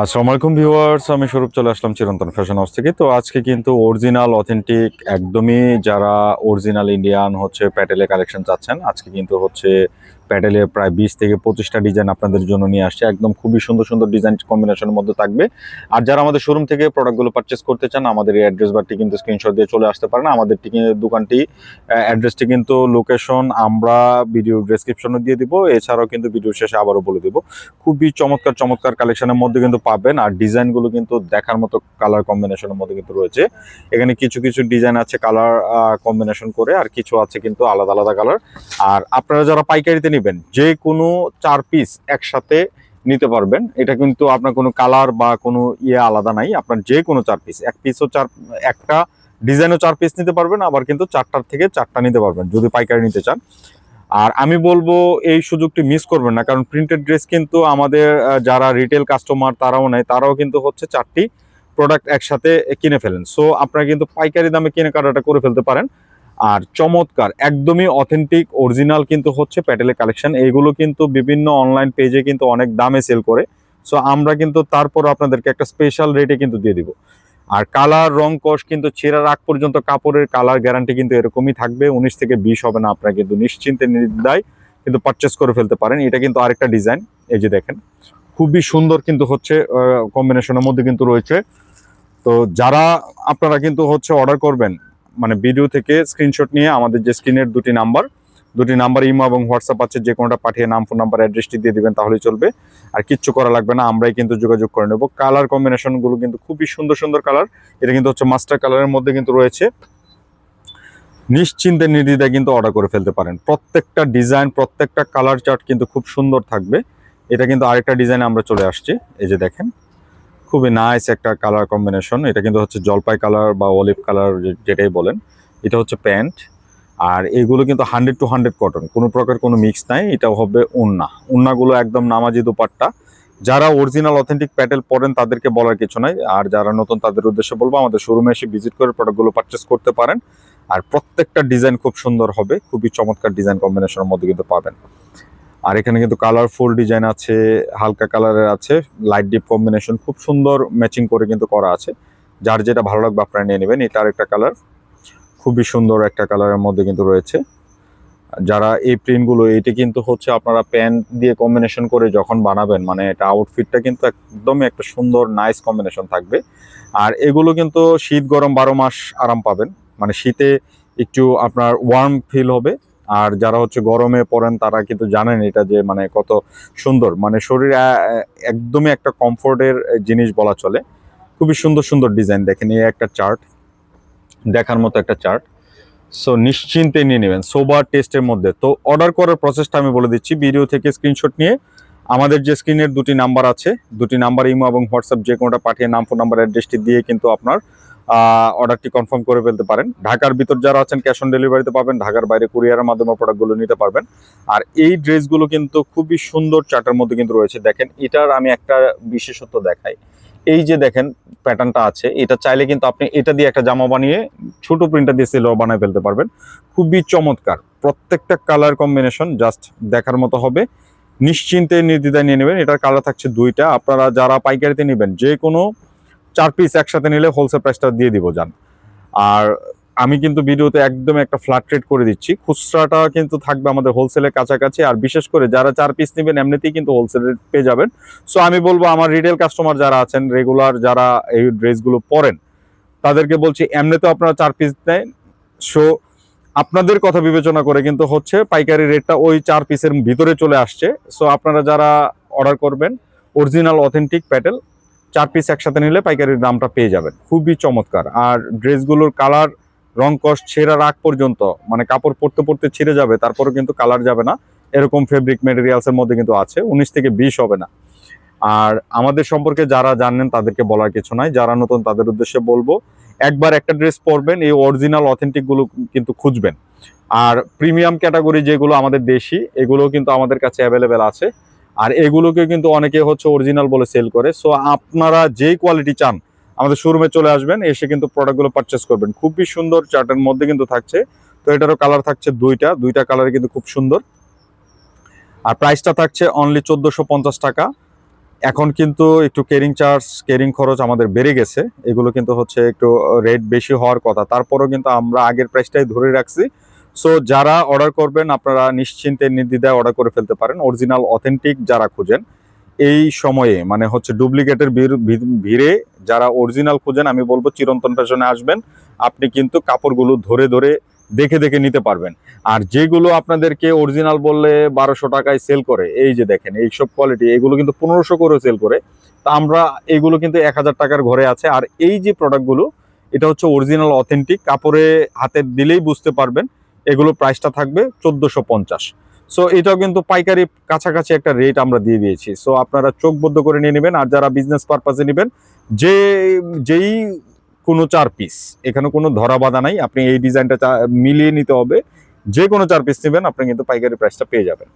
আসসালামু আলাইকুম ভিউয়ার্স, আমি স্বরূপ চলে আসলাম চিরন্তন ফ্যাশন হাউস থেকে। তো আজকে কিন্তু অরিজিনাল অথেন্টিক একদমই যারা অরিজিনাল ইন্ডিয়ান হচ্ছে প্যাটেলে কালেকশন চাচ্ছেন, আজকে কিন্তু হচ্ছে প্যাটেলের প্রায় বিশ থেকে পঁচিশটা ডিজাইন আপনাদের জন্য নিয়ে আসছে। একদম খুবই সুন্দর সুন্দর ডিজাইন কম্বিনেশনের মধ্যে থাকবে। আর যারা আমাদের শোরুম থেকে প্রোডাক্টগুলো পারচেস করতে চান, আমাদের এই অ্যাড্রেস বারটি কিন্তু স্ক্রিনশট দিয়ে চলে আসতে পারেন। আমাদের দোকানটি অ্যাড্রেসটি কিন্তু লোকেশন আমরা ভিডিও ডেসক্রিপশনে দিয়ে দিব। এছাড়াও কিন্তু ভিডিও শেষে আবারও বলে দিব। খুবই চমৎকার চমৎকার কালেকশনের মধ্যে কিন্তু পাবেন। আর ডিজাইনগুলো কিন্তু দেখার মতো কালার কম্বিনেশনের মধ্যে কিন্তু রয়েছে। এখানে কিছু কিছু ডিজাইন আছে কালার কম্বিনেশন করে, আর কিছু আছে কিন্তু আলাদা আলাদা কালার আর আপনারা যারা পাইকারিতে নেবেন যে কোনো চার পিস একসাথে নিতে পারবেন। এটা কিন্তু আপনার কোনো কালার বা কোনো ইয়ে আলাদা নাই, আপনার যে কোনো চার পিস এক পিসও চার, একটা ডিজাইনও চার পিস নিতে পারবেন, আবার কিন্তু চারটার থেকে চারটা নিতে পারবেন, যদি পাইকারি নিতে চান। আর আমি বলব, এই সুযোগটি মিস করবেন না, কারণ প্রিন্টেড ড্রেস কিন্তু আমাদের যারা রিটেল কাস্টমার তারাও নেয়, তারাও কিন্তু হচ্ছে চারটি প্রোডাক্ট একসাথে কিনে ফেলেন। সো আপনারা কিন্তু পাইকারি দামে কেনাকাটাটা করে ফেলতে পারেন। আর চমৎকার, একদমই অথেন্টিক অরিজিনাল কিন্তু হচ্ছে প্যাটেলের কালেকশন এইগুলো কিন্তু বিভিন্ন অনলাইন পেজে কিন্তু অনেক দামে সেল করে। সো আমরা কিন্তু তারপর আপনাদেরকে একটা স্পেশাল রেটে কিন্তু দিয়ে দিব। আর কালার রং, কষ কিন্তু ছেঁড়ার আগ পর্যন্ত কাপড়ের কালার গ্যারান্টি কিন্তু এরকমই থাকবে। উনিশ থেকে বিশ হবে না, আপনারা কিন্তু নিশ্চিন্তে নির্দায় কিন্তু পারচেস করে ফেলতে পারেন। এটা কিন্তু আরেকটা ডিজাইন এই যে দেখেন। খুবই সুন্দর কিন্তু হচ্ছে কম্বিনেশনের মধ্যে কিন্তু রয়েছে। তো যারা আপনারা কিন্তু হচ্ছে অর্ডার করবেন মানে ভিডিও থেকে স্ক্রিনশট নিয়ে আমাদের যে স্ক্রিনের দুটি নাম্বার দুটি নাম্বার ইমো এবং হোয়াটসঅ্যাপ আছে, যে কোনোটা পাঠিয়ে নাম ফোন নাম্বার অ্যাড্রেসটি দিয়ে দিবেন, তাহলেই চলবে। আর কিচ্ছু করা লাগবে না, আমরাই কিন্তু যোগাযোগ করে নেব। কালার কম্বিনেশনগুলো কিন্তু খুবই সুন্দর সুন্দর কালার এটা কিন্তু হচ্ছে মাস্টার কালারের মধ্যে কিন্তু রয়েছে। নিশ্চিন্তে নির্দ্বিধায় কিন্তু অর্ডার করে ফেলতে পারেন। প্রত্যেকটা ডিজাইন প্রত্যেকটা কালার চার্ট কিন্তু খুব সুন্দর থাকবে। এটা কিন্তু আরেকটা ডিজাইন আমরা চলে আসছি। এই যে দেখেন। খুবই নাইস একটা কালার কম্বিনেশন এটা কিন্তু হচ্ছে জলপাই কালার বা অলিভ কালার যেটাই বলেন। এটা হচ্ছে প্যান্ট আর এগুলো কিন্তু হান্ড্রেড টু হান্ড্রেড কটন কোনো প্রকার কোনো মিক্স নাই। এটা হবে উন্না। উন্নাগুলো একদম নামাজি দুপাট্টা। যারা অরিজিনাল অথেন্টিক প্যাটেল পরেন, তাদেরকে বলার কিছু নাই। আর যারা নতুন, তাদের উদ্দেশ্যে বলব, আমাদের শোরুমে এসে ভিজিট করে প্রোডাক্টগুলো পারচেস করতে পারেন। আর প্রত্যেকটা ডিজাইন খুব সুন্দর হবে। খুবই চমৎকার ডিজাইন কম্বিনেশনের মধ্যে কিন্তু পাবেন। আর এখানে কিন্তু কালারফুল ডিজাইন আছে, হালকা কালারের আছে লাইট ডিপ কম্বিনেশন খুব সুন্দর ম্যাচিং করে কিন্তু করা আছে। যার যেটা ভালো লাগবে আপনারা নিয়ে নেবেন এটা আরেকটা কালার খুবই সুন্দর একটা কালারের মধ্যে কিন্তু রয়েছে। যারা এই প্রিন্টগুলো এটা কিন্তু হচ্ছে আপনারা প্যান্ট দিয়ে কম্বিনেশন করে যখন বানাবেন মানে এটা আউটফিটটা কিন্তু একদমই একটা সুন্দর নাইস কম্বিনেশন থাকবে। আর এগুলো কিন্তু শীত গরম বারো মাস আরাম পাবেন। মানে শীতে একটু আপনার ওয়ার্ম ফিল হবে। আর যারা হচ্ছে গরমে পড়েন, তারা কিন্তু জানেন এটা যে মানে কত সুন্দর। মানে শরীর একদমই একটা কমফোর্টের জিনিস বলা চলে। খুবই সুন্দর সুন্দর ডিজাইন দেখেন, এই একটা চার্ট, দেখার মতো একটা চার্ট। সো নিশ্চিন্তে নিয়ে নেবেন সোবার টেস্টের মধ্যে। তো অর্ডার করার প্রসেসটা আমি বলে দিচ্ছি ভিডিও থেকে স্ক্রিনশট নিয়ে। আমাদের যে স্ক্রিনের দুটি নাম্বার আছে, দুটি নাম্বার ইমো এবং হোয়াটসঅ্যাপ, যে কোনোটা পাঠিয়ে নাম ফোন নাম্বার অ্যাড্রেসটি দিয়ে কিন্তু আপনার অর্ডারটি কনফার্ম করে ফেলতে পারেন। ঢাকার ভিতর যারা আছেন ক্যাশ অন ডেলিভারিতে পাবেন, ঢাকার বাইরে কুরিয়ারের মাধ্যমে প্রোডাক্টগুলো নিতে পারবেন। আর এই ড্রেসগুলো কিন্তু খুবই সুন্দর চার্টের মধ্যে কিন্তু রয়েছে। দেখেন, এটার আমি একটা বিশেষত্ব দেখাই। এই যে দেখেন প্যাটার্নটা আছে, এটা চাইলে কিন্তু আপনি এটা দিয়ে একটা জামা বানিয়ে ছোট প্রিন্টার দিয়ে সেলো বানিয়ে ফেলতে পারবেন। খুবই চমৎকার। প্রত্যেকটা কালার কম্বিনেশন জাস্ট দেখার মতো হবে। নিশ্চিন্তে নির্দ্বিধায় নিয়ে নেবেন। এটার কালার থাকছে দুইটা। আপনারা যারা পাইকারিতে নেবেন যে কোনো চার পিস একসাথে নিলে হোলসেল প্রাইসটা দিয়ে দিব যান আর আমি কিন্তু ভিডিওতে একদম একটা ফ্ল্যাট রেট করে দিচ্ছি। খুচরাটা কিন্তু থাকবে আমাদের হোলসেলের কাছাকাছি, আর বিশেষ করে যারা চার পিস নেবেন, এমনিতেই কিন্তু হোলসেল রেট পেয়ে যাবেন। সো আমি বলব আমার রিটেল কাস্টমার যারা আছেন রেগুলার যারা এই ড্রেসগুলো পরেন, তাদেরকে বলছি, এমনিতেও আপনারা চার পিস নেন। সো আপনাদের কথা বিবেচনা করে কিন্তু হচ্ছে পাইকারি রেটটা ওই চার পিসের ভিতরে চলে আসছে। সো আপনারা যারা অর্ডার করবেন অরিজিনাল অথেন্টিক প্যাটেল চার পিস একসাথে নিলে পাইকারির দামটা পেয়ে যাবেন। খুবই চমৎকার। আর ড্রেসগুলোর কালার, রং কস ছেঁড়ার আগ পর্যন্ত মানে কাপড় পরতে পরতে ছিঁড়ে যাবে, তারপরেও কিন্তু কালার যাবে না। এরকম ফেব্রিক মেটেরিয়ালসের মধ্যে কিন্তু আছে, উনিশ থেকে বিশ হবে না। আর আমাদের সম্পর্কে যারা জানেন তাদেরকে বলার কিছু নাই। যারা নতুন তাদের উদ্দেশ্যে বলব, একবার একটা ড্রেস পরবেন, এই অরিজিনাল অথেন্টিকগুলো কিন্তু খুঁজবেন। আর প্রিমিয়াম ক্যাটাগরি যেগুলো আমাদের দেশি এগুলো কিন্তু আমাদের কাছে অ্যাভেলেবেল আছে। আর এগুলোকে কিন্তু অনেকে হচ্ছে অরিজিনাল বলে সেল করে। সো আপনারা যেই কোয়ালিটি চান, আমাদের শোরুমে চলে আসবেন, এসে কিন্তু প্রোডাক্টগুলো পারচেস করবেন। খুবই সুন্দর চার্টের মধ্যে কিন্তু থাকছে। তো এটারও কালার থাকছে দুইটা। দুইটা কালার কিন্তু খুব সুন্দর। আর প্রাইসটা থাকছে অনলি চোদ্দোশো পঞ্চাশ টাকা। এখন কিন্তু একটু কেরিং চার্জ কেরিং খরচ আমাদের বেড়ে গেছে। এগুলো কিন্তু হচ্ছে একটু রেট বেশি হওয়ার কথা। তারপরেও কিন্তু আমরা আগের প্রাইসটাই ধরে রাখছি। সো যারা অর্ডার করবেন, আপনারা নিশ্চিন্তে নির্দ্বিধায় অর্ডার করে ফেলতে পারেন। অরিজিনাল অথেন্টিক যারা খুঁজেন, এই সময়ে মানে হচ্ছে ডুপ্লিকেটের ভিড়ে যারা অরিজিনাল খুঁজেন, আমি বলব চিরন্তন ফ্যাশনে আসবেন। আপনি কিন্তু কাপড়গুলো ধরে ধরে দেখে দেখে নিতে পারবেন। আর যেগুলো আপনাদেরকে অরিজিনাল বললে বারোশো টাকায় সেল করে, এই যে দেখেন, এইসব কোয়ালিটি এগুলো কিন্তু পনেরোশো করে সেল করে। তা আমরা, এগুলো কিন্তু এক হাজার টাকার ঘরে আছে। আর এই যে প্রোডাক্টগুলো এটা হচ্ছে অরিজিনাল অথেন্টিক কাপড়ে হাতে দিলেই বুঝতে পারবেন। এগুলো প্রাইসটা থাকবে চোদ্দোশো পঞ্চাশ। সো এটাও কিন্তু পাইকারি কাছাকাছি একটা রেট আমরা দিয়ে দিয়েছি। সো আপনারা চোখ বদ্ধ করে নিয়ে নেবেন আর যারা বিজনেস পারপাসে নেবেন, যে, যেই কোনো চার পিস এখানে কোনো ধরা বাঁধা নাই, আপনি এই ডিজাইনটা মিলিয়ে নিতে হবে, যে কোনো চার পিস নেবেন, আপনি কিন্তু পাইকারি প্রাইসটা পেয়ে যাবেন।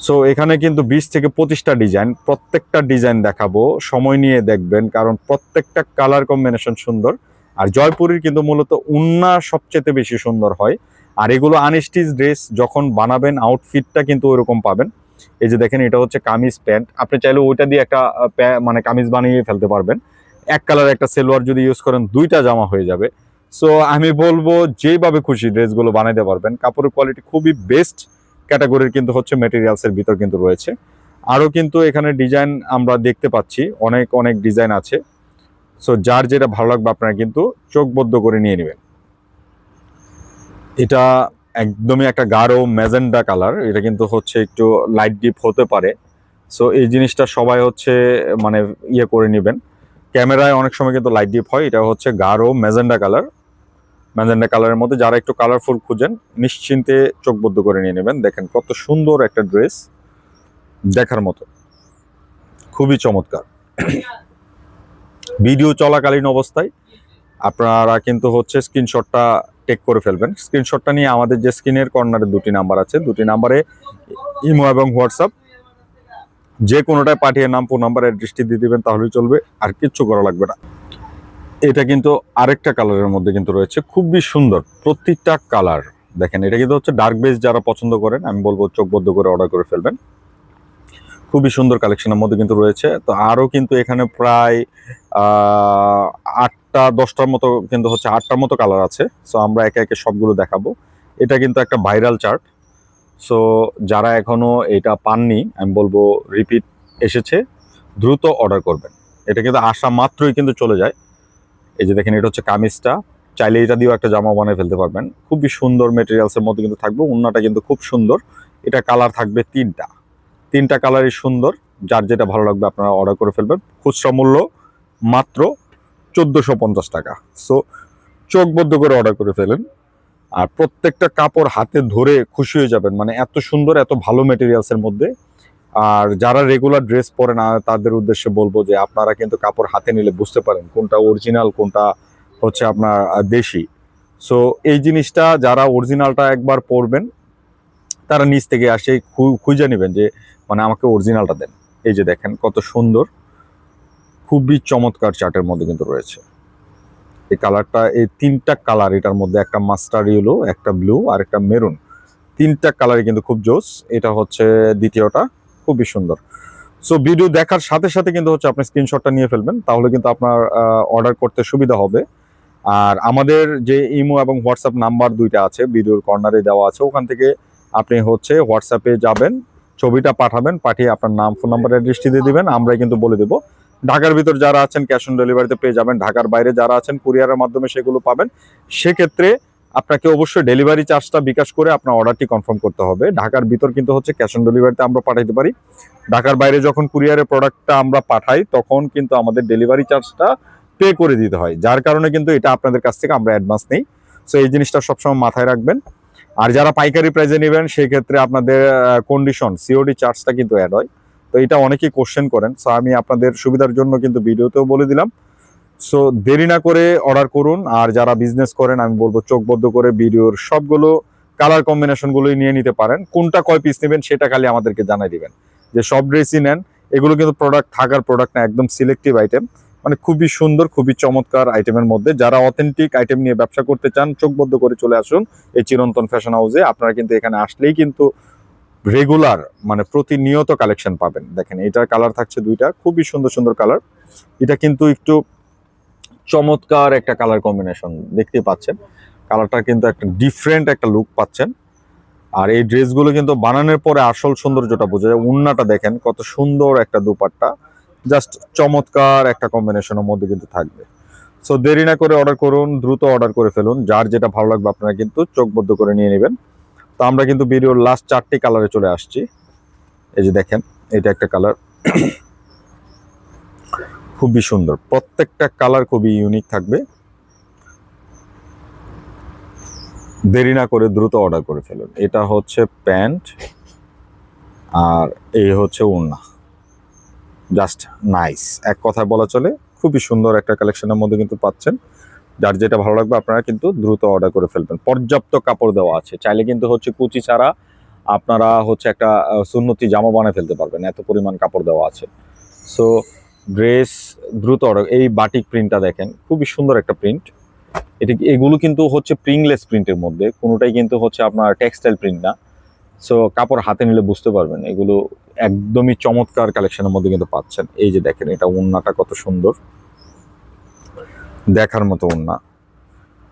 সো এখানে কিন্তু বিশ থেকে পঁচিশটা ডিজাইন প্রত্যেকটা ডিজাইন দেখাবো, সময় নিয়ে দেখবেন, কারণ প্রত্যেকটা কালার কম্বিনেশন সুন্দর। আর জয়পুরের কিন্তু মূলত উন্না সবচেয়ে বেশি সুন্দর হয়। আর এগুলো আনস্টিচ ড্রেস যখন বানাবেন আউটফিটটা কিন্তু ওইরকম পাবেন। এই যে দেখেন, এটা হচ্ছে কামিজ প্যান্ট। আপনি চাইলে ওইটা দিয়ে একটা মানে কামিজ বানিয়ে ফেলতে পারবেন। এক কালার একটা সেলোয়ার যদি ইউজ করেন, দুইটা জামা হয়ে যাবে। সো আমি বলব যেভাবে খুশি ড্রেসগুলো বানাইতে পারবেন। কাপড়ের কোয়ালিটি খুবই বেস্ট ক্যাটাগরির কিন্তু হচ্ছে মেটেরিয়ালস এর ভিতর কিন্তু রয়েছে। আরও কিন্তু এখানে ডিজাইন আমরা দেখতে পাচ্ছি। অনেক অনেক ডিজাইন আছে। সো যার যেটা ভালো লাগবে আপনারা কিন্তু চোখবদ্ধ করে নিয়ে নেবেন। এটা একদমই একটা গাঢ় ম্যাজেন্ডা কালার। এটা কিন্তু হচ্ছে একটু লাইট ডিপ হতে পারে। সো এই জিনিসটা সবাই হচ্ছে মানে ইয়ে করে নেবেন। ক্যামেরায় অনেক সময় কিন্তু লাইট ডিপ হয়। এটা হচ্ছে গাঢ় ম্যাজেন্ডা কালার। ম্যাজেন্ডা কালারের মধ্যে যারা একটু কালারফুল খুঁজেন, নিশ্চিন্তে চোখবদ্ধ করে নিয়ে নেবেন। দেখেন কত সুন্দর একটা ড্রেস দেখার মতো। খুবই চমৎকার। ভিডিও চলাকালীন অবস্থায় আপনারা কিন্তু হচ্ছে স্ক্রিনশটটা টেক করে ফেলবেন। স্ক্রিনশটটা নিয়ে আমাদের যে স্ক্রিনের কর্নারে দুটি নাম্বার আছে, দুটি নাম্বারে ইমো এবং হোয়াটসঅ্যাপ। যে কোনোটায় পাঠিয়ে নাম, ফোন নাম্বার, অ্যাড্রেসটি দিয়ে দিবেন, তাহলেই চলবে, আর কিচ্ছু করা লাগবে না। এটা কিন্তু আরেকটা কালারের মধ্যে কিন্তু রয়েছে, খুবই সুন্দর প্রত্যেকটা কালার। দেখেন, এটা কিন্তু হচ্ছে ডার্ক বেস যারা পছন্দ করেন, আমি বলব চোখ বদ্ধ করে অর্ডার করে ফেলবেন। খুবই সুন্দর কালেকশনের মধ্যে কিন্তু রয়েছে। তো আরও কিন্তু এখানে প্রায় আটটা, দশটার মতো কিন্তু হচ্ছে আটটার মতো কালার আছে। সো আমরা একে একে সবগুলো দেখাবো। এটা কিন্তু একটা ভাইরাল চার্ট সো যারা এখনও এটা পাননি, আমি বলব রিপিট এসেছে, দ্রুত অর্ডার করবেন। এটা কিন্তু আসা মাত্রই কিন্তু চলে যায়। এই যে দেখেন, এটা হচ্ছে কামিজটা। চাইলে এটা দিয়েও একটা জামা বানিয়ে ফেলতে পারবেন। খুবই সুন্দর মেটেরিয়ালসের মধ্যে কিন্তু থাকবে। উন্নাটা কিন্তু খুব সুন্দর। এটা কালার থাকবে তিনটা। তিনটা কালারই সুন্দর, যার যেটা ভালো লাগবে আপনারা অর্ডার করে ফেলবেন। খুচরা মূল্য মাত্র চোদ্দোশো পঞ্চাশ টাকা। সো চোখবদ্ধ করে অর্ডার করে ফেলেন। আর প্রত্যেকটা কাপড় হাতে ধরে খুশি হয়ে যাবেন। মানে এত সুন্দর, এত ভালো মেটেরিয়ালসের মধ্যে। আর যারা রেগুলার ড্রেস পরে না, তাদের উদ্দেশ্যে বলব যে আপনারা কিন্তু কাপড় হাতে নিলে বুঝতে পারেন কোনটা অরিজিনাল কোনটা হচ্ছে আপনার দেশি। সো এই জিনিসটা যারা অরিজিনালটা একবার পরবেন, তারা নিচ থেকে আসে খুঁজে নেবেন যে মানে আমাকে অরিজিনালটা দেন। এই যে দেখেন কত সুন্দর, খুবই চমৎকার চার্টের মধ্যে কিন্তু রয়েছে। এই কালারটা, এই তিনটা কালার এটার মধ্যে, একটা মাস্টার ইয়েলো, একটা ব্লু আর একটা মেরুন। তিনটা কালারই কিন্তু খুব জোস। এটা হচ্ছে দ্বিতীয়টা, খুবই সুন্দর। সো ভিডিও দেখার সাথে সাথে কিন্তু হচ্ছে আপনি স্ক্রিনশটটা নিয়ে ফেলবেন, তাহলে কিন্তু আপনার অর্ডার করতে সুবিধা হবে। আর আমাদের যে ইমো এবং হোয়াটসঅ্যাপ নাম্বার দুইটা আছে, ভিডিওর কর্নারে দেওয়া আছে, ওখান থেকে আপনি হচ্ছে হোয়াটসঅ্যাপে যাবেন। ছবিটা পাঠাবেন, পাঠিয়ে আপনার নাম, ফোন নাম্বার অ্যাড্রেসটি দিয়ে দেবেন, আমরাই কিন্তু বলে দেবো। ঢাকার ভিতর যারা আছেন, ক্যাশ অন ডেলিভারিতে পেয়ে যাবেন। ঢাকার বাইরে যারা আছেন, কুরিয়ারের মাধ্যমে সেগুলো পাবেন। সেক্ষেত্রে আপনাকে অবশ্যই ডেলিভারি চার্জটা বিকাশ করে আপনার অর্ডারটি কনফার্ম করতে হবে। ঢাকার ভিতর কিন্তু হচ্ছে ক্যাশ অন ডেলিভারিতে আমরা পাঠাইতে পারি। ঢাকার বাইরে যখন কুরিয়ারের প্রোডাক্টটা আমরা পাঠাই, তখন কিন্তু আমাদের ডেলিভারি চার্জটা পে করে দিতে হয়। যার কারণে কিন্তু এটা আপনাদের কাছ থেকে আমরা অ্যাডভান্স নেই। সো এই জিনিসটা সবসময় মাথায় রাখবেন। আর যারা পাইকারি প্রাইজে নেবেন সেই ক্ষেত্রে আপনাদের কন্ডিশন সিওডি চার্জটা কিন্তু অ্যাড হয়। তো এটা অনেকেই কোশ্চেন করেন সো আমি আপনাদের সুবিধার জন্য কিন্তু ভিডিওতেও বলে দিলাম। সো দেরি না করে অর্ডার করুন, আর যারা বিজনেস করেন, আমি বলব চোখবদ্ধ করে ভিডিওর সবগুলো কালার কম্বিনেশনগুলোই নিয়ে নিতে পারেন। কোনটা কয় পিস নেবেন, সেটা খালি আমাদেরকে জানাই দিবেন। যে সব ড্রেসই নেন, এগুলো কিন্তু প্রোডাক্ট থাকার প্রোডাক্ট না, একদম সিলেক্টিভ আইটেম মানে খুবই সুন্দর, খুবই চমৎকার আইটেমের মধ্যে। যারা অথেন্টিক আইটেম নিয়ে ব্যবসা করতে চান চোখবদ্ধ করে চলে আসুন এই চিরন্তন ফ্যাশন হাউসে আপনারা কিন্তু এখানে আসলেই কিন্তু রেগুলার মানে প্রতিনিয়ত কালেকশন পাবেন। দেখেন, এটার কালার থাকছে দুইটা, খুবই সুন্দর সুন্দর কালার এটা কিন্তু একটু চমৎকার একটা কালার কম্বিনেশন দেখতে পাচ্ছেন। কালারটা কিন্তু একটা ডিফারেন্ট একটা লুক পাচ্ছেন। আর এই ড্রেসগুলো কিন্তু বানানোর পরে আসল সৌন্দর্যটা বোঝা যায়। উন্নাটা দেখেন, কত সুন্দর একটা দুপাট্টা। জাস্ট চমৎকার একটা কম্বিনেশনের মধ্যে কিন্তু থাকবে। সো দেরি না করে অর্ডার করুন, দ্রুত অর্ডার করে ফেলুন। যার যেটা ভালো লাগবে আপনারা কিন্তু চোখবদ্ধ করে নিয়ে নেবেন। তো আমরা কিন্তু ভিডিওর লাস্ট চারটি কালারে চলে আসছি। এই যে দেখেন, এটা একটা কালার খুবই সুন্দর। প্রত্যেকটা কালার খুবই ইউনিক থাকবে। দেরি না করে দ্রুত অর্ডার করে ফেলুন। এটা হচ্ছে প্যান্ট আর এই হচ্ছে ওড়না। Just nice. এক কথায় বলা চলে, খুবই সুন্দর একটা কালেকশনের মধ্যে কিন্তু পাচ্ছেন। যার যেটা ভালো লাগবে আপনারা কিন্তু দ্রুত অর্ডার করে ফেলবেন। পর্যাপ্ত কাপড় দেওয়া আছে। চাইলে কিন্তু হচ্ছে কুচি ছাড়া আপনারা হচ্ছে একটা সুন্নতি জামা বানিয়ে ফেলতে পারবেন। এত পরিমাণ কাপড় দেওয়া আছে। সো ড্রেস দ্রুত অর্ডার এই বাটিক প্রিন্টটা দেখেন, খুবই সুন্দর একটা প্রিন্ট এটি, এগুলো কিন্তু হচ্ছে প্রিংলেস প্রিন্টের মধ্যে। কোনোটাই কিন্তু হচ্ছে আপনার টেক্সটাইল প্রিন্ট না। সো কাপড় হাতে নিলে বুঝতে পারবেন, এগুলো একদমই চমৎকার কালেকশনের মধ্যে কিন্তু পাচ্ছেন। এই যে দেখেন, এটা ওন্নাটা কত সুন্দর। দেখার মতো ওন্না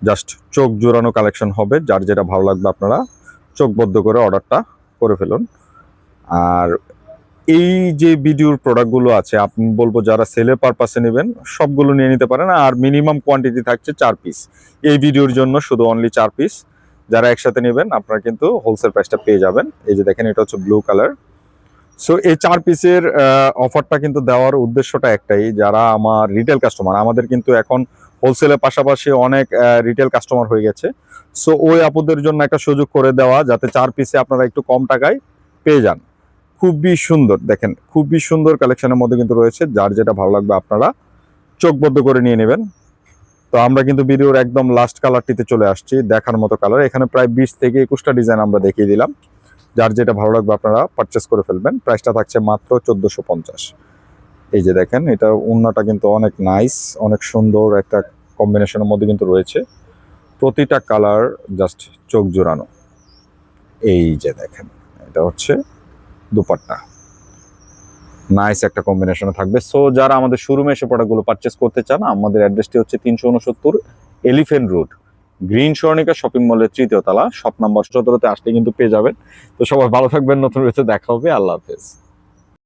জাস্ট চোখ জোড়ানো কালেকশন হবে। যার যেটা ভালো লাগবে আপনারা চোখবদ্ধ করে অর্ডারটা করে ফেলুন। আর এই যে ভিডিওর প্রোডাক্টগুলো আছে আপনি বলব যারা সেলের পারপাসে নেবেন, সবগুলো নিয়ে নিতে পারেন। আর মিনিমাম কোয়ান্টিটি থাকছে চার পিস। এই ভিডিওর জন্য শুধু অনলি চার পিস। যারা একসাথে নেবেন, আপনারা কিন্তু হোলসেল প্রাইসটা পেয়ে যাবেন। এই যে দেখেন, এটা হচ্ছে ব্লু কালার সো এই চার পিসের অফারটা কিন্তু দেওয়ার উদ্দেশ্যটা একটাই, যারা আমার রিটেল কাস্টমার আমাদের কিন্তু এখন হোলসেলের পাশাপাশি অনেক রিটেল কাস্টমার হয়ে গেছে। সো ওই আপুদের জন্য একটা সুযোগ করে দেওয়া, যাতে চার পিসে আপনারা একটু কম টাকায় পেয়ে যান। খুবই সুন্দর, দেখেন, খুবই সুন্দর কালেকশনের মধ্যে কিন্তু রয়েছে, যার যেটা ভালো লাগবে আপনারা চোখবদ্ধ করে নিয়ে নেবেন। তো আমরা কিন্তু ভিডিওর একদম লাস্ট কালারটিতে চলে আসছি, দেখার মতো কালার এখানে প্রায় বিশ থেকে একুশটা ডিজাইন আমরা দেখিয়ে দিলাম। যার যেটা ভালো লাগবে আপনারা পারচেস করে ফেলবেন। প্রাইসটা থাকছে মাত্র চোদ্দোশো পঞ্চাশ। এই যে দেখেন, এটা উন্নাটা কিন্তু অনেক নাইস অনেক সুন্দর একটা কম্বিনেশনের মধ্যে কিন্তু রয়েছে। প্রতিটা কালার জাস্ট চোখ জোড়ানো। এই যে দেখেন, এটা হচ্ছে দুপাট্টা। নাইস একটা কম্বিনেশনে থাকবে। সো যারা আমাদের শোরুমে এসে প্রোডাক্টগুলো পারচেস করতে চান, আমাদের অ্যাড্রেসটি হচ্ছে তিনশো উনসত্তর Elephant Road Green Swarnika shopping মলের তৃতীয় তলা, শপ নাম্বার সতেরোতে আসলে কিন্তু পেয়ে যাবেন। তো সবাই ভালো থাকবেন, নতুন রয়েছে দেখা হবে। আল্লাহ হাফেজ।